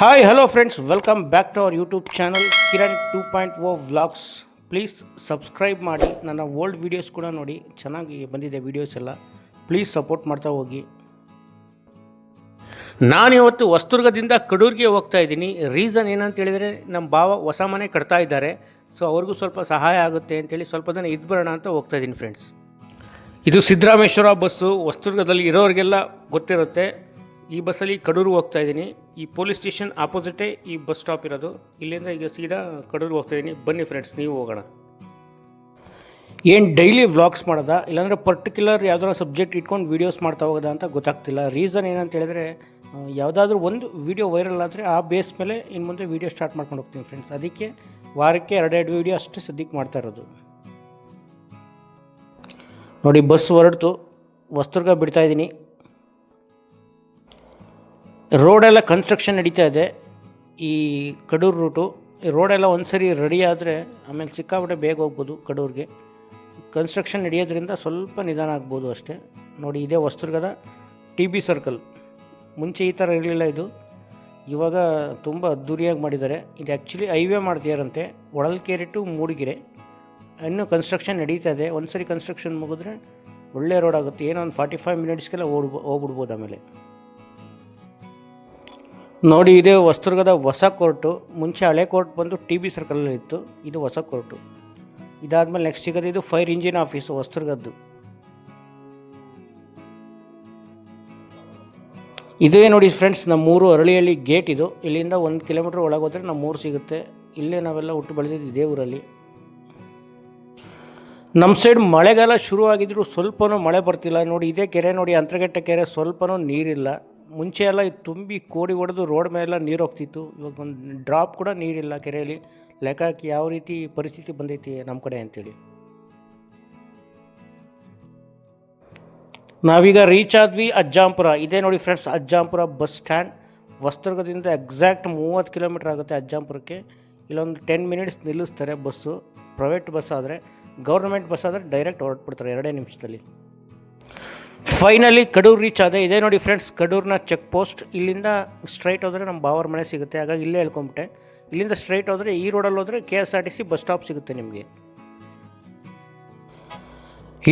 Hi hello friends welcome back to our YouTube channel Kiran two point O vlogs please subscribe ಮಾಡಿ. ನನ್ನ old videos ಕೂಡ ನೋಡಿ. ಚೆನ್ನಾಗಿ ಬಂದಿದೆ ವೀಡಿಯೋಸ್ ಎಲ್ಲ. ಪ್ಲೀಸ್ ಸಪೋರ್ಟ್ ಮಾಡ್ತಾ ಹೋಗಿ. ನಾನಿವತ್ತು ಹೊಸದುರ್ಗದಿಂದ ಕಡೂರಿಗೆ ಹೋಗ್ತಾ ಇದ್ದೀನಿ. ರೀಸನ್ ಏನಂತ ಹೇಳಿದರೆ ನಮ್ಮ ಭಾವ ಹೊಸ ಮನೆ ಕಟ್ತಾ ಇದ್ದಾರೆ. ಸೊ ಅವ್ರಿಗೂ ಸ್ವಲ್ಪ ಸಹಾಯ ಆಗುತ್ತೆ ಅಂತೇಳಿ ಸ್ವಲ್ಪ ದಿನ ಇದ್ದು ಬರೋಣ ಅಂತ ಹೋಗ್ತಾ ಇದ್ದೀನಿ ಫ್ರೆಂಡ್ಸ್ ಇದು ಸಿದ್ದರಾಮೇಶ್ವರ ಬಸ್ಸು. ಹೊಸದುರ್ಗದಲ್ಲಿ ಇರೋರಿಗೆಲ್ಲ ಗೊತ್ತಿರುತ್ತೆ. ಈ ಬಸ್ಸಲ್ಲಿ ಕಡೂರು ಹೋಗ್ತಾ ಇದ್ದೀನಿ. ಈ ಪೊಲೀಸ್ ಸ್ಟೇಷನ್ ಆಪೋಸಿಟೇ ಈ ಬಸ್ ಸ್ಟಾಪ್ ಇರೋದು. ಇಲ್ಲಿಂದ ಈಗ ಸೀದಾ ಕಡೂರು ಹೋಗ್ತಾ ಇದ್ದೀನಿ. ಬನ್ನಿ ಫ್ರೆಂಡ್ಸ್ ನೀವು ಹೋಗೋಣ. ಏನು ಡೈಲಿ ವ್ಲಾಗ್ಸ್ ಮಾಡೋದಾ? ಇಲ್ಲಾಂದರೆ ಪರ್ಟಿಕ್ಯುಲರ್ ಯಾವ್ದಾರ ಸಬ್ಜೆಕ್ಟ್ ಇಟ್ಕೊಂಡು ವೀಡಿಯೋಸ್ ಮಾಡ್ತಾ ಹೋಗೋದಾ ಅಂತ ಗೊತ್ತಾಗ್ತಿಲ್ಲ. ರೀಸನ್ ಏನಂತ ಹೇಳಿದ್ರೆ ಯಾವುದಾದ್ರೂ ಒಂದು ವೀಡಿಯೋ ವೈರಲ್ ಆದರೆ ಆ ಬೇಸ್ ಮೇಲೆ ಇನ್ನು ಮುಂದೆ ವೀಡಿಯೋ ಸ್ಟಾರ್ಟ್ ಮಾಡ್ಕೊಂಡು ಹೋಗ್ತೀನಿ ಫ್ರೆಂಡ್ಸ್ ಅದಕ್ಕೆ ವಾರಕ್ಕೆ ಎರಡೆರಡು ವೀಡಿಯೋ ಅಷ್ಟು ಸದ್ಯಕ್ಕೆ ಮಾಡ್ತಾ ಇರೋದು. ನೋಡಿ ಬಸ್ ಹೊರಡ್ತು. ವಸ್ತುರ್ಗ ಬಿಡ್ತಾ ಇದ್ದೀನಿ. ರೋಡೆಲ್ಲ ಕನ್ಸ್ಟ್ರಕ್ಷನ್ ನಡೀತಾ ಇದೆ. ಈ ಕಡೂರು ರೂಟು ರೋಡೆಲ್ಲ ಒಂದು ಸರಿ ರೆಡಿ ಆದರೆ ಆಮೇಲೆ ಸಿಕ್ಕಾಬಿಟ್ಟೆ ಬೇಗ ಹೋಗ್ಬೋದು ಕಡೂರಿಗೆ. ಕನ್ಸ್ಟ್ರಕ್ಷನ್ ನಡೆಯೋದ್ರಿಂದ ಸ್ವಲ್ಪ ನಿಧಾನ ಆಗ್ಬೋದು ಅಷ್ಟೇ. ನೋಡಿ, ಇದೇ ವಸ್ತುರ್ಗದ ಟಿ ಬಿ ಸರ್ಕಲ್ ಮುಂಚೆ ಈ ಥರ ಇರಲಿಲ್ಲ ಇದು. ಇವಾಗ ತುಂಬ ಅದ್ದೂರಿಯಾಗಿ ಮಾಡಿದ್ದಾರೆ. ಇದು ಆ್ಯಕ್ಚುಲಿ ಹೈವೇ ಮಾಡ್ತಿದಾರಂತೆ. ಒಳಲ್ಕೇರಿ ಟು ಮೂಡಿಗೆರೆ ಇನ್ನೂ ಕನ್ಸ್ಟ್ರಕ್ಷನ್ ನಡೀತಾ ಇದೆ. ಒಂದು ಸರಿ ಕನ್ಸ್ಟ್ರಕ್ಷನ್ ಮುಗಿದ್ರೆ ಒಳ್ಳೆ ರೋಡ್ ಆಗುತ್ತೆ. ಏನೋ ಒಂದು ಫಾರ್ಟಿ ಫೈವ್ ಮಿನಿಟ್ಸ್ಗೆಲ್ಲ ಓಡ್ಬೋ, ಹೋಗ್ಬಿಡ್ಬೋದು ಆಮೇಲೆ. ನೋಡಿ, ಇದೇ ಹೊಸದುರ್ಗದ ಹೊಸ ಕೋರ್ಟು. ಮುಂಚೆ ಹಳೆ ಕೋರ್ಟ್ ಬಂದು ಟಿ ಬಿ ಸರ್ಕಲಲ್ಲಿತ್ತು. ಇದು ಹೊಸ ಕೋರ್ಟು. ಇದಾದಮೇಲೆ ನೆಕ್ಸ್ಟ್ ಸಿಗೋದು ಇದು ಫೈರ್ ಇಂಜಿನ್ ಆಫೀಸು ಹೊಸದುರ್ಗದ್ದು ಇದೇ ನೋಡಿ ಫ್ರೆಂಡ್ಸ್ ನಮ್ಮೂರು ಅರಳಿಯಲ್ಲಿ ಗೇಟ್ ಇದು. ಇಲ್ಲಿಂದ ಒಂದು ಕಿಲೋಮೀಟ್ರ್ ಒಳಗೆ ಹೋದರೆ ನಮ್ಮೂರು ಸಿಗುತ್ತೆ. ಇಲ್ಲೇ ನಾವೆಲ್ಲ ಹುಟ್ಟು ಬೆಳೆದಿದ್ದು ಇದೇ ಊರಲ್ಲಿ. ನಮ್ಮ ಸೈಡ್ ಮಳೆಗಾಲ ಶುರುವಾಗಿದ್ರು ಸ್ವಲ್ಪನೂ ಮಳೆ ಬರ್ತಿಲ್ಲ. ನೋಡಿ, ಇದೇ ಕೆರೆ ನೋಡಿ, ಅಂತರ್ಗಟ್ಟೆ ಕೆರೆ ಸ್ವಲ್ಪನೂ ನೀರಿಲ್ಲ. ಮುಂಚೆ ಎಲ್ಲ ತುಂಬಿ ಕೋಡಿ ಹೊಡೆದು ರೋಡ್ ಮೇಲೆಲ್ಲ ನೀರು ಹೋಗ್ತಿತ್ತು. ಇವಾಗ ಒಂದು ಡ್ರಾಪ್ ಕೂಡ ನೀರಿಲ್ಲ ಕೆರೆಯಲ್ಲಿ. ಲೆಕ್ಕ ಹಾಕಿ ಯಾವ ರೀತಿ ಪರಿಸ್ಥಿತಿ ಬಂದೈತಿ ನಮ್ಮ ಕಡೆ ಅಂತೇಳಿ. ನಾವೀಗ ರೀಚ್ ಆದ್ವಿ ಅಜ್ಜಾಂಪುರ. ಇದೇ ನೋಡಿ ಫ್ರೆಂಡ್ಸ್ ಅಜ್ಜಾಂಪುರ ಬಸ್ ಸ್ಟ್ಯಾಂಡ್ ಹೊಸದುರ್ಗದಿಂದ ಎಕ್ಸಾಕ್ಟ್ ಮೂವತ್ತು ಕಿಲೋಮೀಟ್ರ್ ಆಗುತ್ತೆ ಅಜ್ಜಾಂಪುರಕ್ಕೆ. ಇಲ್ಲೊಂದು ಟೆನ್ ಮಿನಿಟ್ಸ್ ನಿಲ್ಲಿಸ್ತಾರೆ ಬಸ್ಸು ಪ್ರೈವೇಟ್ ಬಸ್ ಆದರೆ ಗೌರ್ಮೆಂಟ್ ಬಸ್ ಆದರೆ ಡೈರೆಕ್ಟ್ ಹೊರಟ್ಬಿಡ್ತಾರೆ ಎರಡೇ ನಿಮಿಷದಲ್ಲಿ. ಫೈನಲಿ ಕಡೂರು ರೀಚ್ ಆದೆ ಇದೇ ನೋಡಿ ಫ್ರೆಂಡ್ಸ್ ಕಡೂರ್ನ ಚೆಕ್ ಪೋಸ್ಟ್ ಇಲ್ಲಿಂದ ಸ್ಟ್ರೈಟ್ ಹೋದರೆ ನಮ್ಮ ಬಾವರ ಮನೆ ಸಿಗುತ್ತೆ. ಹಾಗಾಗಿ ಇಲ್ಲೇ ಹೇಳ್ಕೊಂಬಿಟ್ಟೆ. ಇಲ್ಲಿಂದ ಸ್ಟ್ರೈಟ್ ಹೋದರೆ ಈ ರೋಡಲ್ಲಿ ಹೋದರೆ K S R T C bus stop ಸಿಗುತ್ತೆ ನಿಮಗೆ.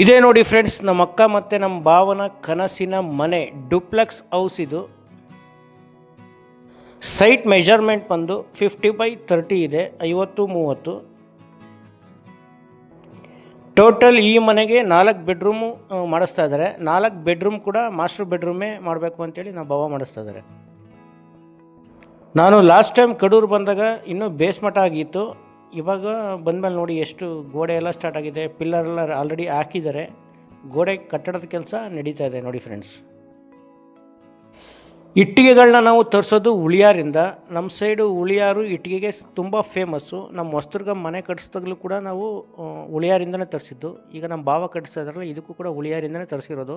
ಇದೇ ನೋಡಿ ಫ್ರೆಂಡ್ಸ್ ನಮ್ಮ ಅಕ್ಕ ಮತ್ತು ನಮ್ಮ ಭಾವನ ಕನಸಿನ ಮನೆ ಡುಪ್ಲೆಕ್ಸ್ ಹೌಸ್ ಇದು. ಸೈಟ್ ಮೆಜರ್ಮೆಂಟ್ ಬಂದು ಫಿಫ್ಟಿ ಬೈ ತರ್ಟಿ ಇದೆ, ಐವತ್ತು, ಮೂವತ್ತು. ಟೋಟಲ್ ಈ ಮನೆಗೆ ನಾಲ್ಕು ಬೆಡ್ರೂಮು ಮಾಡಿಸ್ತಾ ಇದ್ದಾರೆ. ನಾಲ್ಕು ಬೆಡ್ರೂಮ್ ಕೂಡ ಮಾಸ್ಟರ್ ಬೆಡ್ರೂಮೇ ಮಾಡಬೇಕು ಅಂತೇಳಿ ನಾವು ಭಾವ ಮಾಡಿಸ್ತಾ ಇದ್ದಾರೆ. ನಾನು ಲಾಸ್ಟ್ ಟೈಮ್ ಕಡೂರು ಬಂದಾಗ ಇನ್ನೂ ಬೇಸ್ಮೆಂಟ್ ಆಗಿತ್ತು. ಇವಾಗ ಬಂದಮೇಲೆ ನೋಡಿ ಎಷ್ಟು ಗೋಡೆ ಎಲ್ಲ ಸ್ಟಾರ್ಟ್ ಆಗಿದೆ. ಪಿಲ್ಲರ್ ಎಲ್ಲ ಆಲ್ರೆಡಿ ಹಾಕಿದ್ದಾರೆ. ಗೋಡೆ ಕಟ್ಟಡದ ಕೆಲಸ ನಡೀತಾ ಇದೆ ನೋಡಿ ಫ್ರೆಂಡ್ಸ್ ಇಟ್ಟಿಗೆಗಳನ್ನ ನಾವು ತರಿಸೋದು ಉಳಿಯಾರಿಂದ ನಮ್ಮ ಸೈಡು ಉಳಿಯಾರು ಇಟ್ಟಿಗೆಗೆ ತುಂಬ ಫೇಮಸ್ಸು ನಮ್ಮ ಹೊಸದುರ್ಗ ಮನೆ ಕಟ್ಟಿಸ್ದಾಗಲೂ ಕೂಡ ನಾವು ಉಳಿಯಾರಿಂದನೇ ತರಿಸಿದ್ದು. ಈಗ ನಮ್ಮ ಭಾವ ಕಟ್ಟಿಸ್ತಾ ಇದಕ್ಕೂ ಕೂಡ ಉಳಿಯಾರಿಂದನೇ ತರಿಸಿರೋದು.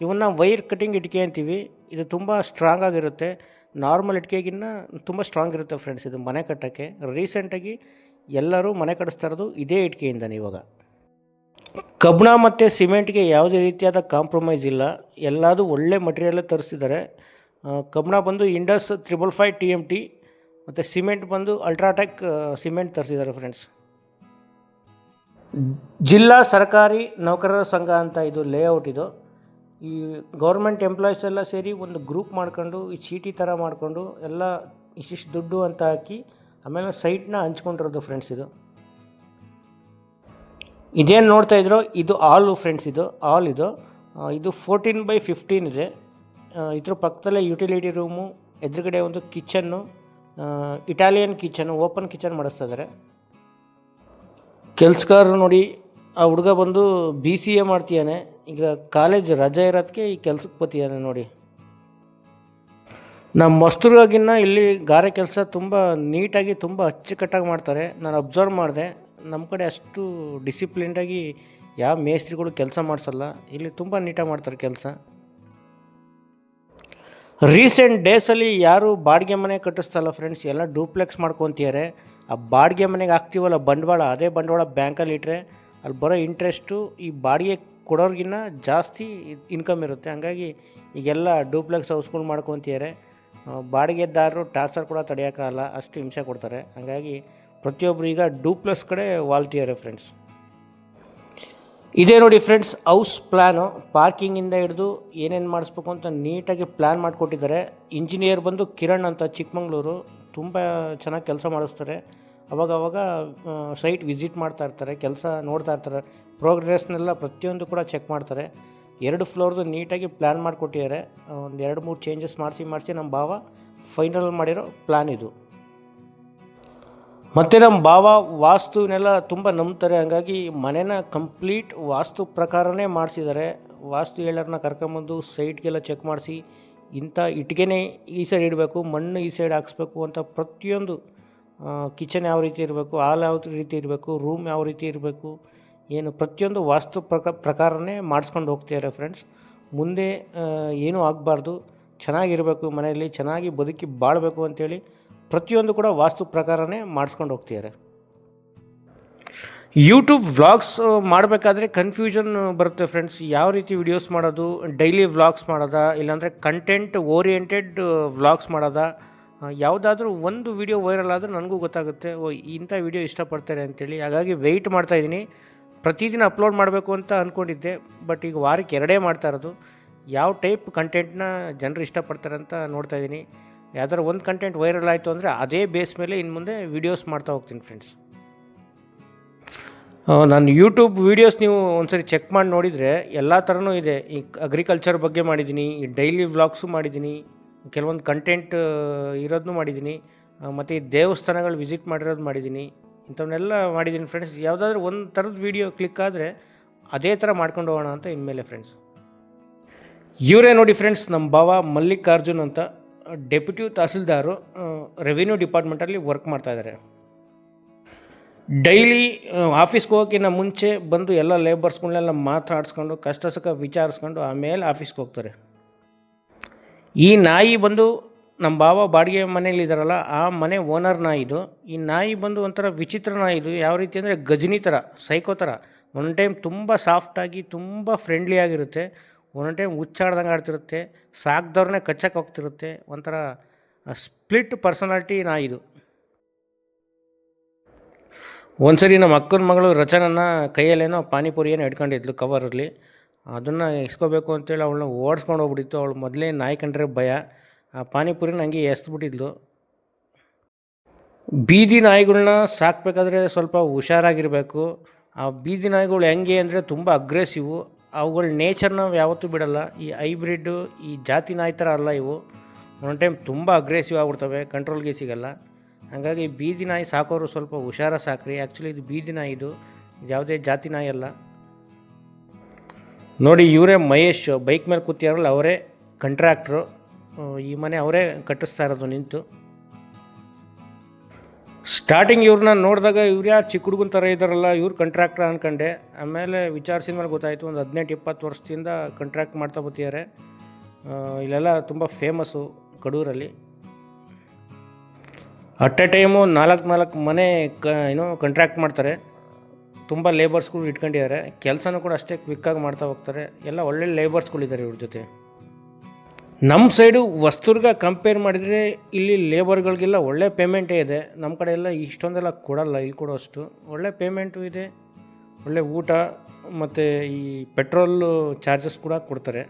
ಇವನ್ನ ವೈರ್ ಕಟ್ಟಿಂಗ್ ಇಟ್ಟಿಗೆ ಅಂತೀವಿ. ಇದು ತುಂಬ ಸ್ಟ್ರಾಂಗ್ ಆಗಿರುತ್ತೆ. ನಾರ್ಮಲ್ ಇಟ್ಟಿಗೆಗಿನ್ನ ತುಂಬ ಸ್ಟ್ರಾಂಗ್ ಇರುತ್ತೆ ಫ್ರೆಂಡ್ಸ್ ಇದು ಮನೆ ಕಟ್ಟೋಕ್ಕೆ. ರೀಸೆಂಟಾಗಿ ಎಲ್ಲರೂ ಮನೆ ಕಟ್ಟಿಸ್ತಾ ಇರೋದು ಇದೇ ಇಟ್ಟಿಗೆಯಿಂದನೇ ಇವಾಗ. ಕಬ್ಬಣ ಮತ್ತು ಸಿಮೆಂಟ್ಗೆ ಯಾವುದೇ ರೀತಿಯಾದ ಕಾಂಪ್ರಮೈಸ್ ಇಲ್ಲ. ಎಲ್ಲದೂ ಒಳ್ಳೆ ಮಟೀರಿಯಲ್ಲೇ ತರಿಸಿದ್ದಾರೆ ಕಬ್ಬಣ ಬಂದು Indus triple five T M T, ಮತ್ತು ಸಿಮೆಂಟ್ ಬಂದು ಅಲ್ಟ್ರಾಟೆಕ್ ಸಿಮೆಂಟ್ ತರಿಸಿದ್ದಾರೆ ಫ್ರೆಂಡ್ಸ್ ಜಿಲ್ಲಾ ಸರ್ಕಾರಿ ನೌಕರರ ಸಂಘ ಅಂತ ಇದು ಲೇಔಟ್ ಇದು. ಈ ಗೌರ್ಮೆಂಟ್ ಎಂಪ್ಲಾಯೀಸ್ ಎಲ್ಲ ಸೇರಿ ಒಂದು ಗ್ರೂಪ್ ಮಾಡ್ಕೊಂಡು, ಈ ಚೀಟಿ ಥರ ಮಾಡಿಕೊಂಡು, ಎಲ್ಲ ಇಷ್ಟಿಷ್ಟು ದುಡ್ಡು ಅಂತ ಹಾಕಿ, ಆಮೇಲೆ ಸೈಟ್ನ ಹಂಚ್ಕೊಂಡಿರೋದು ಫ್ರೆಂಡ್ಸ್ ಇದು. ಇದೇನು ನೋಡ್ತಾ ಇದ್ರೋ, ಇದು ಆಲು ಫ್ರೆಂಡ್ಸ್ ಇದು ಆಲ್ ಇದು. ಇದು ಫೋರ್ಟೀನ್ ಬೈ ಫಿಫ್ಟೀನ್ ಇದೆ. ಇದ್ರ ಪಕ್ಕದಲ್ಲೇ ಯುಟಿಲಿಟಿ ರೂಮು ಎದುರುಗಡೆ ಒಂದು kitchen Italian kitchen open kitchen ಮಾಡಿಸ್ತಾ ಇದ್ದಾರೆ ಕೆಲ್ಸಗಾರರು ನೋಡಿ, ಆ ಹುಡುಗ ಬಂದು ಬಿ ಸಿ ಎ ಮಾಡ್ತೀಯಾನೆ ಈಗ ಕಾಲೇಜ್ ರಜೆ ಇರೋದಕ್ಕೆ ಈ ಕೆಲ್ಸಕ್ಕೆ ಬತ್ತಿಯಾನೆ ನೋಡಿ. ನಮ್ಮ ಮಸ್ತುರ್ಗಾಗಿನ್ನ ಇಲ್ಲಿ ಗಾರೆ ಕೆಲಸ ತುಂಬ ನೀಟಾಗಿ, ತುಂಬ ಅಚ್ಚುಕಟ್ಟಾಗಿ ಮಾಡ್ತಾರೆ. ನಾನು ಅಬ್ಸರ್ವ್ ಮಾಡಿದೆ. ನಮ್ಮ ಕಡೆ ಅಷ್ಟು ಡಿಸಿಪ್ಲಿನ್ಡಾಗಿ ಯಾವ ಮೇಸ್ತ್ರಿಗಳು ಕೆಲಸ ಮಾಡಿಸಲ್ಲ. ಇಲ್ಲಿ ತುಂಬ ನೀಟಾಗಿ ಮಾಡ್ತಾರೆ ಕೆಲಸ. ರೀಸೆಂಟ್ ಡೇಸಲ್ಲಿ ಯಾರು ಬಾಡಿಗೆ ಮನೆ ಕಟ್ಟಿಸ್ತಲ್ಲ ಫ್ರೆಂಡ್ಸ್ ಎಲ್ಲ ಡೂಪ್ಲೆಕ್ಸ್ ಮಾಡ್ಕೊತಿದ್ದಾರೆ ಆ ಬಾಡಿಗೆ ಮನೆಗೆ ಹಾಕ್ತೀವಲ್ಲ ಬಂಡವಾಳ, ಅದೇ ಬಂಡವಾಳ ಬ್ಯಾಂಕಲ್ಲಿ ಇಟ್ಟರೆ ಅಲ್ಲಿ ಬರೋ ಇಂಟ್ರೆಸ್ಟು ಈ ಬಾಡಿಗೆ ಕೊಡೋರ್ಗಿನ್ನ ಜಾಸ್ತಿ ಇನ್ಕಮ್ ಇರುತ್ತೆ. ಹಾಗಾಗಿ ಈಗೆಲ್ಲ ಡೂಪ್ಲೆಕ್ಸ್ ಹೌಸ್ಗಳು ಮಾಡ್ಕೊತಿದ್ದಾರೆ ಬಾಡಿಗೆದಾರರು ಟಾರ್ಚರ್ ಕೂಡ ತಡೆಯೋಕ್ಕಾಗಲ್ಲ ಅಷ್ಟು ಹಿಂಸೆ ಕೊಡ್ತಾರೆ. ಹಾಗಾಗಿ ಪ್ರತಿಯೊಬ್ಬರು ಈಗ ಡೂಪ್ಲೆಕ್ಸ್ ಕಡೆ ವಾಲ್ತಿದ್ದಾರೆ ಫ್ರೆಂಡ್ಸ್ ಇದೇ ನೋಡಿ ಫ್ರೆಂಡ್ಸ್ ಹೌಸ್ ಪ್ಲ್ಯಾನು ಪಾರ್ಕಿಂಗಿಂದ ಹಿಡಿದು ಏನೇನು ಮಾಡಿಸ್ಬೇಕು ಅಂತ ನೀಟಾಗಿ ಪ್ಲ್ಯಾನ್ ಮಾಡಿಕೊಟ್ಟಿದ್ದಾರೆ. ಇಂಜಿನಿಯರ್ ಬಂದು ಕಿರಣ್ ಅಂತ ಚಿಕ್ಕಮಂಗ್ಳೂರು, ತುಂಬ ಚೆನ್ನಾಗಿ ಕೆಲಸ ಮಾಡಿಸ್ತಾರೆ. ಅವಾಗ ಅವಾಗ ಸೈಟ್ ವಿಸಿಟ್ ಮಾಡ್ತಾ ಇರ್ತಾರೆ, ಕೆಲಸ ನೋಡ್ತಾ ಇರ್ತಾರೆ. ಪ್ರೋಗ್ರೆಸ್ನೆಲ್ಲ ಪ್ರತಿಯೊಂದು ಕೂಡ ಚೆಕ್ ಮಾಡ್ತಾರೆ. ಎರಡು ಫ್ಲೋರ್ದು ನೀಟಾಗಿ ಪ್ಲ್ಯಾನ್ ಮಾಡಿಕೊಟ್ಟಿದ್ದಾರೆ. ಒಂದು ಎರಡು ಮೂರು ಚೇಂಜಸ್ ಮಾಡಿಸಿ ಮಾಡಿಸಿ ನಮ್ಮ ಭಾವ ಫೈನಲ್ ಮಾಡಿರೋ ಪ್ಲ್ಯಾನ್ ಇದು. ಮತ್ತು ನಮ್ಮ ಭಾವ ವಾಸ್ತುವಿನೆಲ್ಲ ತುಂಬ ನಂಬ್ತಾರೆ. ಹಂಗಾಗಿ ಮನೇನ ಕಂಪ್ಲೀಟ್ ವಾಸ್ತು ಪ್ರಕಾರನೇ ಮಾಡಿಸಿದ್ದಾರೆ. ವಾಸ್ತು ಹೇಳೋರನ್ನ ಕರ್ಕೊಂಬಂದು ಸೈಟ್ಗೆಲ್ಲ ಚೆಕ್ ಮಾಡಿಸಿ, ಇಂಥ ಇಟ್ಟಿಗೆನೇ ಈ ಸೈಡ್ ಇಡಬೇಕು, ಮಣ್ಣು ಈ ಸೈಡ್ ಹಾಕ್ಸ್ಬೇಕು ಅಂತ ಪ್ರತಿಯೊಂದು ಕಿಚನ್ ಯಾವ ರೀತಿ ಇರಬೇಕು, ಹಾಲ್ ಯಾವ ರೀತಿ ಇರಬೇಕು, ರೂಮ್ ಯಾವ ರೀತಿ ಇರಬೇಕು, ಏನು ಪ್ರತಿಯೊಂದು ವಾಸ್ತು ಪ್ರಕ, ಪ್ರಕಾರನೇ ಮಾಡಿಸ್ಕೊಂಡು ಹೋಗ್ತಿದ್ದಾರೆ ಫ್ರೆಂಡ್ಸ್. ಮುಂದೆ ಏನೂ ಆಗಬಾರ್ದು. ಚೆನ್ನಾಗಿರಬೇಕು ಮನೆಯಲ್ಲಿ, ಚೆನ್ನಾಗಿ ಬದುಕಿ ಬಾಳಬೇಕು ಅಂತೇಳಿ ಪ್ರತಿಯೊಂದು ಕೂಡ ವಾಸ್ತು ಪ್ರಕಾರನೇ ಮಾಡಿಸ್ಕೊಂಡು ಹೋಗ್ತಿದ್ದಾರೆ. ಯೂಟ್ಯೂಬ್ ವ್ಲಾಗ್ಸ್ ಮಾಡಬೇಕಾದ್ರೆ ಕನ್ಫ್ಯೂಷನ್ ಬರುತ್ತೆ ಫ್ರೆಂಡ್ಸ್ ಯಾವ ರೀತಿ ವಿಡಿಯೋಸ್ ಮಾಡೋದು ಡೈಲಿ ವ್ಲಾಗ್ಸ್ ಮಾಡೋದಾ, ಇಲ್ಲಾಂದರೆ ಕಂಟೆಂಟ್ ಓರಿಯೆಂಟೆಡ್ ವ್ಲಾಗ್ಸ್ ಮಾಡೋದಾ ಯಾವುದಾದ್ರೂ ಒಂದು ವಿಡಿಯೋ ವೈರಲ್ ಆದರೆ ನನಗೂ ಗೊತ್ತಾಗುತ್ತೆ, ಓ, ಇಂಥ ವಿಡಿಯೋ ಇಷ್ಟಪಡ್ತಾರೆ ಅಂತೇಳಿ. ಹಾಗಾಗಿ ವೆಯ್ಟ್ ಮಾಡ್ತಾಯಿದ್ದೀನಿ ಪ್ರತಿದಿನ ಅಪ್ಲೋಡ್ ಮಾಡಬೇಕು ಅಂತ ಅಂದ್ಕೊಂಡಿದ್ದೆ ಬಟ್ ಈಗ ವಾರಕ್ಕೆ ಎರಡೇ ಮಾಡ್ತಾ ಇರೋದು. ಯಾವ ಟೈಪ್ ಕಂಟೆಂಟ್ನ ಜನರು ಇಷ್ಟಪಡ್ತಾರೆ ಅಂತ ನೋಡ್ತಾ ಯಾವ್ದಾದ್ರು ಒಂದು ಕಂಟೆಂಟ್ ವೈರಲ್ ಆಯಿತು ಅಂದರೆ ಅದೇ ಬೇಸ್ ಮೇಲೆ ಇನ್ನು ಮುಂದೆ ವೀಡಿಯೋಸ್ ಮಾಡ್ತಾ ಹೋಗ್ತೀನಿ ಫ್ರೆಂಡ್ಸ್ ನಾನು ಯೂಟ್ಯೂಬ್ ವೀಡಿಯೋಸ್ ನೀವು ಒಂದ್ಸರಿ ಚೆಕ್ ಮಾಡಿ ನೋಡಿದರೆ ಎಲ್ಲ ಥರನೂ ಇದೆ. ಈ ಅಗ್ರಿಕಲ್ಚರ್ ಬಗ್ಗೆ ಮಾಡಿದ್ದೀನಿ ಈ ಡೈಲಿ ವ್ಲಾಗ್ಸು ಮಾಡಿದ್ದೀನಿ ಕೆಲವೊಂದು ಕಂಟೆಂಟ್ ಇರೋದನ್ನು ಮಾಡಿದ್ದೀನಿ ಮತ್ತು ಈ ದೇವಸ್ಥಾನಗಳು ವಿಸಿಟ್ ಮಾಡಿರೋದು ಮಾಡಿದ್ದೀನಿ ಇಂಥವನ್ನೆಲ್ಲ ಮಾಡಿದ್ದೀನಿ ಫ್ರೆಂಡ್ಸ್ ಯಾವುದಾದ್ರೂ ಒಂದು ಥರದ ವೀಡಿಯೋ ಕ್ಲಿಕ್ ಆದರೆ ಅದೇ ಥರ ಮಾಡ್ಕೊಂಡು ಹೋಗೋಣ ಅಂತ ಇನ್ಮೇಲೆ ಫ್ರೆಂಡ್ಸ್ ಇವರೇ ನೋಡಿ ಫ್ರೆಂಡ್ಸ್ ನಮ್ಮ ಭಾವ ಮಲ್ಲಿಕಾರ್ಜುನ್ ಅಂತ. ಡೆಪ್ಯೂಟಿ ತಹಸೀಲ್ದಾರು ರೆವಿನ್ಯೂ ಡಿಪಾರ್ಟ್ಮೆಂಟಲ್ಲಿ ವರ್ಕ್ ಮಾಡ್ತಾ ಇದ್ದಾರೆ ಡೈಲಿ ಆಫೀಸ್ಗೆ ಹೋಗೋಕ್ಕಿಂತ ಮುಂಚೆ ಬಂದು ಎಲ್ಲ ಲೇಬರ್ಸ್ಗಳನ್ನೆಲ್ಲ ಮಾತಾಡಿಸ್ಕೊಂಡು ಕಷ್ಟ ಸುಖ ವಿಚಾರಿಸ್ಕೊಂಡು ಆಮೇಲೆ ಆಫೀಸ್ಗೆ ಹೋಗ್ತಾರೆ. ಈ ನಾಯಿ ಬಂದು ನಮ್ಮ ಬಾವ ಬಾಡಿಗೆ ಮನೇಲಿ ಇದ್ದಾರಲ್ಲ ಆ ಮನೆ ಓನರ್ ನಾಯಿದು ಈ ನಾಯಿ ಬಂದು ಒಂಥರ ವಿಚಿತ್ರ ನಾಯಿದು ಯಾವ ರೀತಿ ಅಂದರೆ ಗಜನಿ ಥರ ಸೈಕೋ ಥರ. ಒನ್ ಟೈಮ್ ತುಂಬ ಸಾಫ್ಟಾಗಿ ತುಂಬ ಫ್ರೆಂಡ್ಲಿ ಆಗಿರುತ್ತೆ. ಒಂದೊಂದು ಟೈಮ್ ಹುಚ್ಚಾಡ್ದಂಗೆ ಆಡ್ತಿರುತ್ತೆ, ಸಾಕ್ದವ್ರನ್ನೇ ಕಚ್ಚಕ್ಕೆ ಹೋಗ್ತಿರುತ್ತೆ, ಒಂಥರ ಸ್ಪ್ಲಿಟ್ ಪರ್ಸನಾಲಿಟಿ ನಾ ಇದು. ಒಂದ್ಸರಿ ನಮ್ಮ ಅಕ್ಕನ ಮಗಳು ರಚನನ್ನ ಕೈಯಲ್ಲೇನೋ ಪಾನಿಪುರಿ ಏನೋ ಇಟ್ಕೊಂಡಿದ್ಲು ಕವರಲ್ಲಿ ಅದನ್ನು ಇಸ್ಕೋಬೇಕು ಅಂತೇಳಿ ಅವಳನ್ನ ಓಡಿಸ್ಕೊಂಡು ಹೋಗ್ಬಿಟ್ಟಿತ್ತು. ಅವಳು ಮೊದಲೇ ನಾಯಿ ಕಂಡ್ರೆ ಭಯ. ಆ ಪಾನಿಪುರಿನ ಹಂಗೆ ಎಸ್ಬಿಟ್ಟಿದ್ಲು. ಬೀದಿ ನಾಯಿಗಳನ್ನ ಸಾಕಬೇಕಾದ್ರೆ ಸ್ವಲ್ಪ ಹುಷಾರಾಗಿರಬೇಕು. ಆ ಬೀದಿ ನಾಯಿಗಳು ಹೆಂಗೆ ಅಂದರೆ ತುಂಬ ಅಗ್ರೆಸಿವು ಅವುಗಳ ನೇಚರ್ ನಾವು ಯಾವತ್ತೂ ಬಿಡಲ್ಲ. ಈ ಹೈಬ್ರಿಡ್ಡು ಈ ಜಾತಿ ನಾಯಿ ಥರ ಅಲ್ಲ ಇವು. ಒಂದೊಂದು ಟೈಮ್ ತುಂಬ ಅಗ್ರೆಸಿವ್ ಆಗ್ಬಿಡ್ತವೆ ಕಂಟ್ರೋಲ್ಗೆ ಸಿಗಲ್ಲ. ಹಾಗಾಗಿ ಬೀದಿ ನಾಯಿ ಸಾಕೋರು ಸ್ವಲ್ಪ ಹುಷಾರ ಸಾಕ್ರಿ. ಆ್ಯಕ್ಚುಲಿ ಇದು ಬೀದಿ ನಾಯಿ ಇದು. ಯಾವುದೇ ಜಾತಿ ನಾಯಿ ಅಲ್ಲ. ನೋಡಿ, ಇವರೇ ಮಹೇಶ್. ಬೈಕ್ ಮೇಲೆ ಕೂತಿಯಾರಲ್ಲ ಅವರೇ ಕಂಟ್ರಾಕ್ಟ್ರು ಈ ಮನೆ ಅವರೇ ಕಟ್ಟಿಸ್ತಾ ಇರೋದು ನಿಂತು. ಸ್ಟಾರ್ಟಿಂಗ್ ಇವ್ರನ್ನ ನೋಡಿದಾಗ ಇವ್ರು ಯಾರು ಚಿಕ್ಕ ಹುಡುಗನ ಥರ ಇದ್ದಾರಲ್ಲ ಇವ್ರು ಕಂಟ್ರಾಕ್ಟರ್ ಅಂದ್ಕೊಂಡೆ ಆಮೇಲೆ ವಿಚಾರಿಸಿದ ಮೇಲೆ ಗೊತ್ತಾಯಿತು, ಒಂದು ಹದಿನೆಂಟು ಇಪ್ಪತ್ತು ವರ್ಷದಿಂದ ಕಂಟ್ರಾಕ್ಟ್ ಮಾಡ್ತಾ ಬರ್ತಿದ್ದಾರೆ ಇಲ್ಲೆಲ್ಲ ತುಂಬ ಫೇಮಸ್ಸು ಕಡೂರಲ್ಲಿ. ಅಟ್ ಎ ಟೈಮು ನಾಲ್ಕು ನಾಲ್ಕು ಮನೆ ಕ, ಏನೋ ಕಂಟ್ರಾಕ್ಟ್ ಮಾಡ್ತಾರೆ. ತುಂಬ ಲೇಬರ್ಸ್ಗಳು ಇಟ್ಕೊಂಡಿದ್ದಾರೆ ಕೆಲಸನೂ ಕೂಡ ಅಷ್ಟೇ ಕ್ವಿಕ್ಕಾಗಿ ಮಾಡ್ತಾ ಹೋಗ್ತಾರೆ. ಎಲ್ಲ ಒಳ್ಳೆ ಲೇಬರ್ಸ್ಗಳಿದ್ದಾರೆ ಇವ್ರ ಜೊತೆ. ನಮ್ಮ ಸೈಡು ವಸ್ತುರ್ಗ ಕಂಪೇರ್ ಮಾಡಿದರೆ ಇಲ್ಲಿ ಲೇಬರ್ಗಳಿಗೆಲ್ಲ ಒಳ್ಳೆ ಪೇಮೆಂಟೇ ಇದೆ. ನಮ್ಮ ಕಡೆ ಎಲ್ಲ ಇಷ್ಟೊಂದೆಲ್ಲ ಕೊಡಲ್ಲ, ಇಲ್ಲಿ ಕೊಡೋಷ್ಟು. ಒಳ್ಳೆ ಪೇಮೆಂಟು ಇದೆ. ಒಳ್ಳೆ ಊಟ ಮತ್ತು ಈ ಪೆಟ್ರೋಲು ಚಾರ್ಜಸ್ ಕೂಡ ಕೊಡ್ತಾರೆ.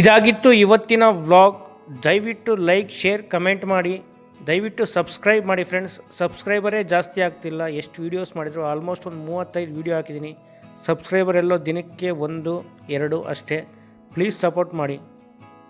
ಇದಾಗಿತ್ತು ಇವತ್ತಿನ ವ್ಲಾಗ್ ದಯವಿಟ್ಟು ಲೈಕ್ ಶೇರ್ ಕಮೆಂಟ್ ಮಾಡಿ. ದಯವಿಟ್ಟು ಸಬ್ಸ್ಕ್ರೈಬ್ ಮಾಡಿ ಫ್ರೆಂಡ್ಸ್ ಸಬ್ಸ್ಕ್ರೈಬರೇ ಜಾಸ್ತಿ ಆಗ್ತಿಲ್ಲ. ಎಷ್ಟು ವೀಡಿಯೋಸ್ ಮಾಡಿದ್ರು? ಆಲ್ಮೋಸ್ಟ್ ಒಂದು ಮೂವತ್ತೈದು ವೀಡಿಯೋ ಹಾಕಿದ್ದೀನಿ ಸಬ್ಸ್ಕ್ರೈಬರ್ ಎಲ್ಲೋ ದಿನಕ್ಕೆ ಒಂದು, ಎರಡು ಅಷ್ಟೇ. ಪ್ಲೀಸ್ ಸಪೋರ್ಟ್ ಮಾಡಿ.